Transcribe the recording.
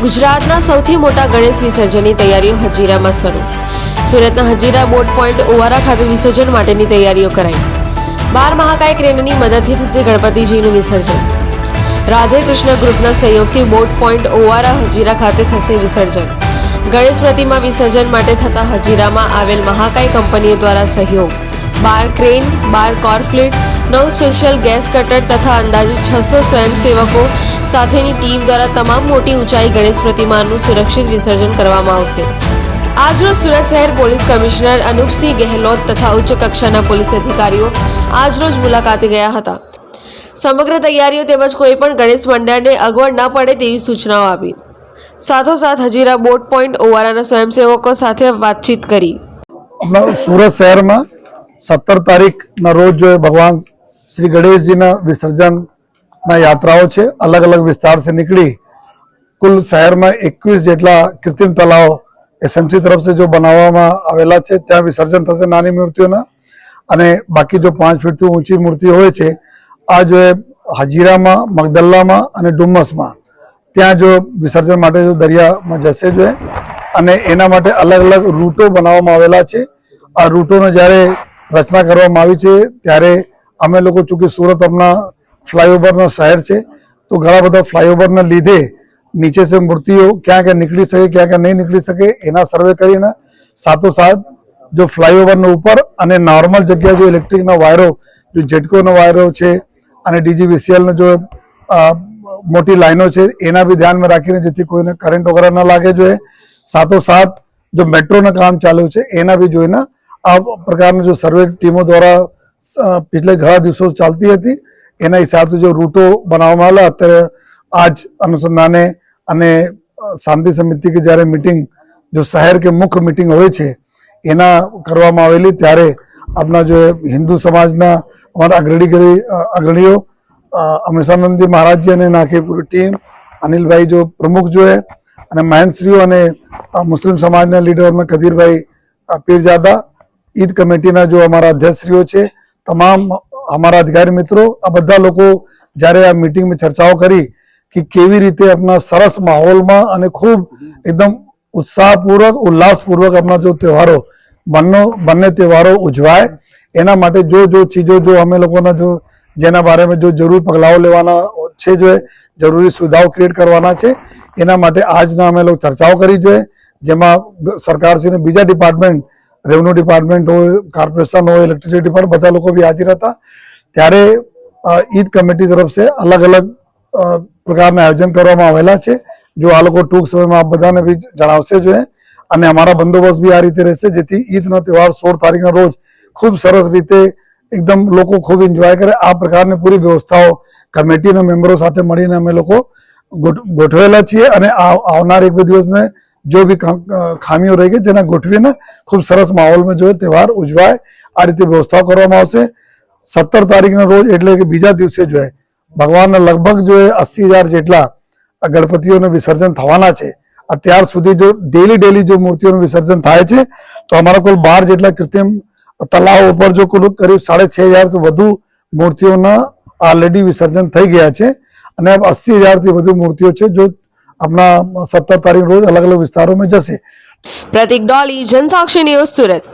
ગુજરાતના સૌથી મોટા ગણેશ વિસર્જનની તૈયારીઓ હજીરામાં શરૂ. સુરતના હજીરા બોટ પોઈન્ટ ઓવારા ખાતે વિસર્જન માટેની તૈયારીઓ કરાઈ. બાર મહાકાય ક્રેનની મદદથી થશે ગણપતિજીનું વિસર્જન. રાધે કૃષ્ણ ગ્રુપના સહયોગથી બોટ પોઈન્ટ ઓવારા હજીરા ખાતે થશે વિસર્જન. ગણેશ પ્રતિમા વિસર્જન માટે થતા હજીરામાં આવેલ મહાકાય કંપનીઓ દ્વારા સહયોગ. બાર ક્રેન, બાર કોરફ્લેટ નવ સ્પેશિયલ ગેસ કટર તથા અંદાજે છસો સ્વયંસેવકો સાથેની ટીમ દ્વારા તમામ મોટી ઊંચાઈ ગણેશ પ્રતિમાનું સુરક્ષિત વિસર્જન કરવામાં આવશે. આજરોજ સુરત શહેર પોલીસ કમિશનર અનુપસિંહ ગેહલોત તથા ઉચ્ચ કક્ષાના પોલીસ અધિકારીઓ આજરોજ મુલાકાતે ગયા હતા. સમગ્ર તૈયારીઓ તેમજ કોઈ પણ ગણેશ મંડળને અગવડ ન પડે તેવી સૂચનાઓ આપી. સાથોસાથ હજીરા બોટ પોઈન્ટ ઓવારાના સ્વયંસેવકો સાથે વાતચીત કરી. સુરત શહેરમાં સત્તર તારીખના રોજ ભગવાન શ્રી ગણેશજીના વિસર્જનના યાત્રાઓ છે. અલગ અલગ વિસ્તારથી નીકળી કુલ શહેરમાં એકવીસ જેટલા કૃત્રિમ તલાવ એસએમસી તરફ સે જો બનાવવામાં આવેલા છે, ત્યાં વિસર્જન થશે નાની મૂર્તિઓના. અને બાકી જો પાંચ ફીટથી ઊંચી મૂર્તિ હોય છે, આ જો હજીરામાં, મગદલ્લામાં અને ડુમ્મસમાં, ત્યાં જો વિસર્જન માટે જો દરિયામાં જશે જોઈએ અને એના માટે અલગ અલગ રૂટો બનાવવામાં આવેલા છે. આ રૂટોનો જ્યારે રચના કરવામાં આવી છે, ત્યારે અમે લોકો ચૂંકી સુરત હમણાં ફ્લાયઓવરના શહેર છે. તો ઘણા બધા ફ્લાયઓવરના લીધે નીચે સે મૂર્તિઓ ક્યાં ક્યાં નીકળી શકે, ક્યાં ક્યાં નહીં નીકળી શકે, એના સર્વે કરીને સાથોસાથ જો ફ્લાયઓવરના ઉપર અને નોર્મલ જગ્યા જો ઇલેક્ટ્રિકના વાયરો, જો જેટકોના વાયરો છે અને ડીજીવીસીએલના જો મોટી લાઈનો છે, એના બી ધ્યાનમાં રાખીને જેથી કોઈને કરંટ વગેરે ન લાગે જોઈએ. સાથોસાથ જો મેટ્રોનું કામ ચાલ્યું છે, એના બી જોઈને આ પ્રકારની જો સર્વે ટીમો દ્વારા પિછલે ઘણા દિવસો ચાલતી હતી. એના હિસાબથી જો રૂટો બનાવવામાં આવેલા અત્યારે આજ અનુસંધાને અને શાંતિ સમિતિ કે જ્યારે મિટિંગ જો શહેર કે મુખ્ય મીટિંગ હોય છે એના કરવામાં આવેલી ત્યારે આપણા જો હિન્દુ સમાજના અમારા અગ્રણી અગ્રણીઓ અ, અમૃતાનંદજી મહારાજજી અને નાખી ટીમ અનિલભાઈ જો પ્રમુખ જોએ અને મહેનશ્રીઓ અને મુસ્લિમ સમાજના લીડર અમે કદીરભાઈ પીરજાદા ઈદ કમિટીના જો અમારા અધ્યક્ષશ્રીઓ છે તમામ અમારા અધિકારી મિત્રો, આ બધા લોકો જ્યારે આ મિટિંગમાં ચર્ચાઓ કરી કે કેવી રીતે આપણા સરસ માહોલમાં અને ખૂબ એકદમ ઉત્સાહપૂર્વક, ઉલ્લાસપૂર્વક આપણા જો તહેવારો બંને બંને તહેવારો ઉજવાય. એના માટે જો જો ચીજો, જો અમે લોકોના જો, જેના બારેમાં જો જરૂર પગલાઓ લેવાના છે, જો જરૂરી સુવિધાઓ ક્રિએટ કરવાના છે, એના માટે આજના અમે લોકો ચર્ચાઓ કરી જોઈએ. જેમાં સરકારશ્રીને બીજા ડિપાર્ટમેન્ટ રેવન્યુ ડિપાર્ટમેન્ટ હોય કોર્પોરેશન હોય ઇલેક્ટ્રિસિટી ડિપાર્ટમેન્ટ બધા લોકો બી હાજર હતા. ત્યારે ઈદ કમિટી તરફ સે અલગ અલગ પ્રકારના આયોજન કરવામાં આવેલા છે. જો આ લોકો ટૂંક સમયમાં આપ બધાને બી જણાવશે જોઈએ અને અમારા બંદોબસ્ત બી આ રીતે રહેશે, જેથી ઈદનો તહેવાર સોળ તારીખના રોજ ખૂબ સરસ રીતે એકદમ લોકો ખૂબ એન્જોય કરે. આ પ્રકારની પૂરી વ્યવસ્થાઓ કમિટીના મેમ્બરો સાથે મળીને અમે લોકો ગોઠવેલા છીએ અને આવનાર એક બે દિવસમાં જો બી ખામીઓ રહી ગઈ જેના ગોઠવીને ખૂબ સરસ માહોલમાં જો તહેવાર ઉજવાય આ રીતે વ્યવસ્થા કરવામાં આવશે સત્તર તારીખના રોજ એટલે કે બીજા દિવસે જોઈએ ભગવાનના લગભગ જો અસી હજાર જેટલા ગણપતિઓનું વિસર્જન થવાના છે અત્યાર સુધી જો ડેલી ડેલી જો મૂર્તિઓનું વિસર્જન થાય છે તો અમારા કુલ બાર જેટલા કૃત્રિમ તલાવ ઉપર જો કુલ કરીબ સાડે છ હજારથી વધુ મૂર્તિઓના ઓલરેડી વિસર્જન થઈ ગયા છે અને અસી હજારથી વધુ મૂર્તિઓ છે જો આપણા સત્તર તારીખ રોજ અલગ અલગ વિસ્તારોમાં જશે પ્રતિક ડોલી જનસાક્ષી ન્યૂઝ સુરત